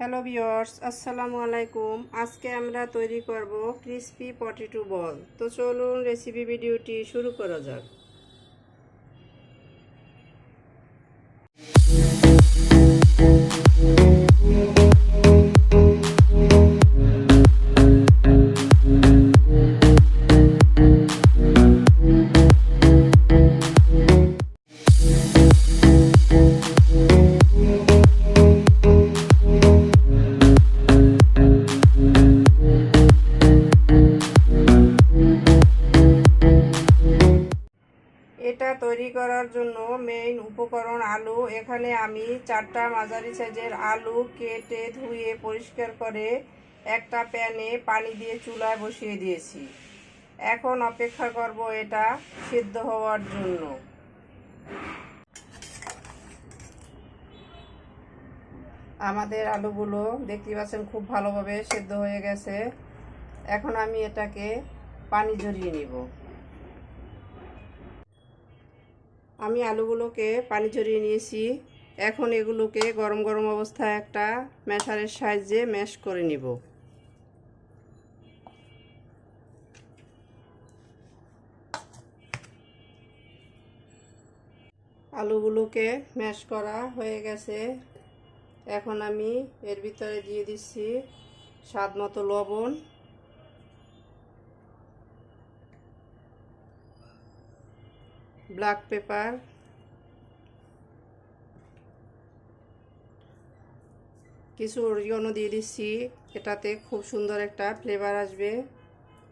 Hello বিয়র্স আসসালামু আলাইকুম। আজকে আমরা তৈরি করব ক্রিসপি পটেটো বল। তো চলুন রেসিপি ভিডিওটি শুরু করা যাক। তৈরি করার জন্য মেইন উপকরণ আলু। এখানে আমি চারটা মাঝারি সাইজের আলু কেটে ধুয়ে পরিষ্কার করে একটা প্যানে পানি দিয়ে চুলায় বসিয়ে দিয়েছি। এখন অপেক্ষা করব এটা সিদ্ধ হওয়ার জন্য। আমাদের আলুগুলো দেখতে পাচ্ছেন খুব ভালোভাবে সেদ্ধ হয়ে গেছে। এখন আমি এটাকে পানি জড়িয়ে নিব। আমি আলুগুলোকে পানি ঝরিয়ে নিয়েছি। এখন এগুলোকে গরম গরম অবস্থায় একটা ম্যাশারের সাহায্যে ম্যাশ করে নিব। আলুগুলোকে ম্যাশ করা হয়ে গেছে। এখন আমি এর ভিতরে দিয়ে দিচ্ছি স্বাদ মতো লবণ। ব্ল্যাক পেপার কিছু অরিগনো দিয়ে দিচ্ছি। এটাতে খুব সুন্দর একটা ফ্লেভার আসবে।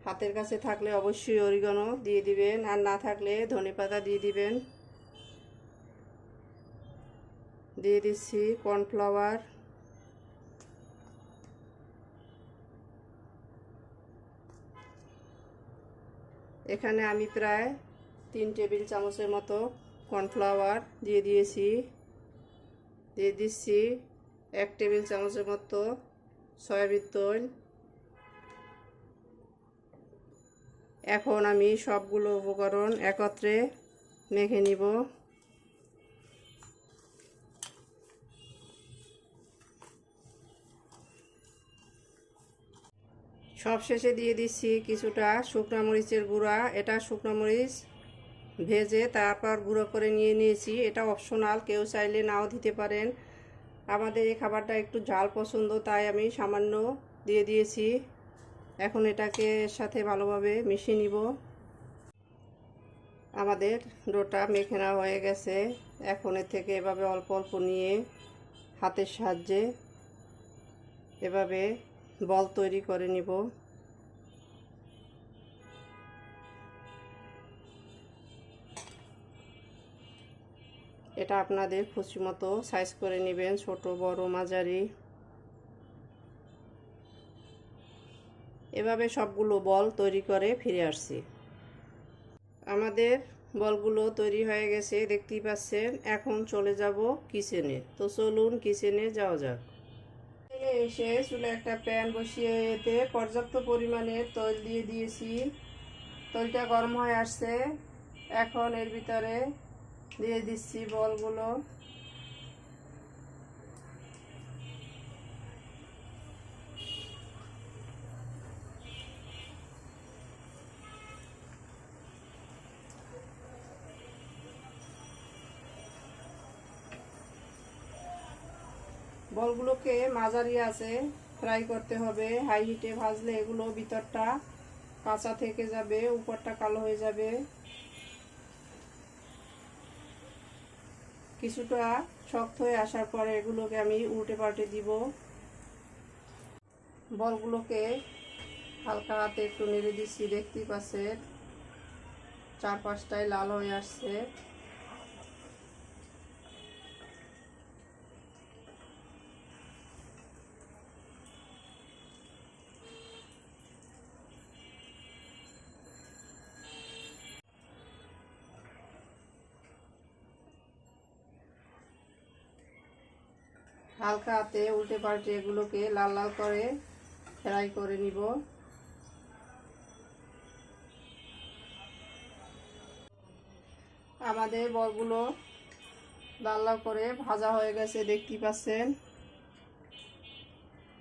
হাতের কাছে থাকলে অবশ্যই অরিগনো দিয়ে দিবেন। আর না থাকলে ধনে পাতা দিয়ে দিবেন। দিয়ে দিচ্ছি কর্নফ্লাওয়ার এখানে আমি প্রায় তিন টেবিল চামচের মতো কর্নফ্লাওয়ার দিয়ে দিয়েছি। দিয়ে দিচ্ছি এক টেবিল চামচের মতো সয়াবিন তৈল। এখন আমি সবগুলো উপকরণ একত্রে মেখে নিব। সব শেষে দিয়ে দিচ্ছি কিছুটা শুকনো মরিচের গুঁড়া। এটা শুকনো মরিচ ভেজে তারপর গুঁড়ো করে নিয়ে নিয়েছি। এটা অপশনাল কেউ চাইলে নাও দিতে পারেন। আমাদের এই খাবারটা একটু ঝাল পছন্দ, তাই আমি সামান্য দিয়ে দিয়েছি। এখন এটাকে সাথে ভালোভাবে মিশিয়ে নিব। আমাদের ডোটা মেখে নেওয়া হয়ে গেছে। এখন এর থেকে এভাবে অল্প অল্প নিয়ে হাতের সাহায্যে এভাবে বল তৈরি করে নিব। এটা আপনাদের খুশি মতো সাইজ করে নেবেন, ছোট, বড়, মাঝারি। এভাবে সবগুলো বল তৈরি করে ফিরে আসছি। আমাদের বলগুলো তৈরি হয়ে গেছে, দেখতেই পাচ্ছেন। এখন চলে যাব কিচেনে তো চলুন কিচেনে যাওয়া যাক। এসে চুলে একটা প্যান বসিয়ে এতে পর্যাপ্ত পরিমাণে তৈল দিয়ে দিয়েছি। তৈলটা গরম হয়ে আসছে। এখন এর ভিতরে দিয়ে দিচ্ছি বলগুলো। বলগুলোকে মাঝারি আছে ফ্রাই করতে হবে হাই হিটে ভাজলে এগুলো ভিতরটা কাঁচা থেকে যাবে, উপরটা কালো হয়ে যাবে। কিছুটা শক্ত হয়ে আসার পরে এগুলোকে আমি উল্টে পাল্টে দিব। বলগুলোকে হালকা হাতে একটু নেড়ে দিচ্ছি, দেখতেই পাচ্ছে চার পাঁচটায় লাল হয়ে আসছে। হালকা হাতে উল্টে পাল্টে এগুলোকে লাল লাল করে ফ্রাই করে নিব। আমাদের বলগুলো লাল লাল করে ভাজা হয়ে গেছে দেখতে পাচ্ছেন।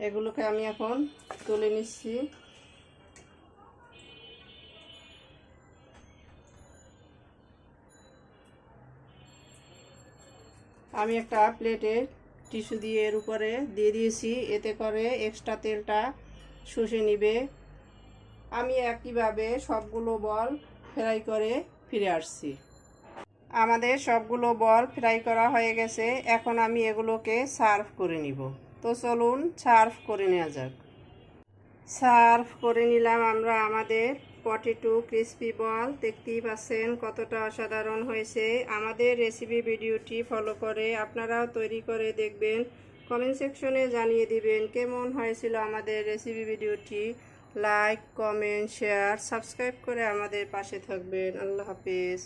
এগুলোকে আমি এখন তুলে নিচ্ছি। আমি একটা প্লেটে টিস্যু দিয়ে এর উপরে দিয়ে দিয়েছি। এতে করে এক্সট্রা তেলটা শুষে নিবে। আমি একইভাবে সবগুলো বল ফ্রাই করে ফিরে আসছি। আমাদের সবগুলো বল ফ্রাই করা হয়ে গেছে। এখন আমি এগুলোকে সার্ভ করে নিব। তো চলুন সার্ভ করে নেওয়া যাক। সার্ভ করে নিলাম আমরা আমাদের পটেটো ক্রিসপি বল, দেখতেই পাচ্ছেন কতটা অসাধারণ হয়েছে। আমাদের রেসিপি ভিডিওটি ফলো করে আপনারাও তৈরি করে দেখবেন। কমেন্ট সেকশনে জানিয়ে দিবেন কেমন হয়েছিল আমাদের রেসিপি ভিডিওটি। লাইক কমেন্ট শেয়ার সাবস্ক্রাইব করে আমাদের পাশে থাকবেন। আল্লাহ হাফিজ।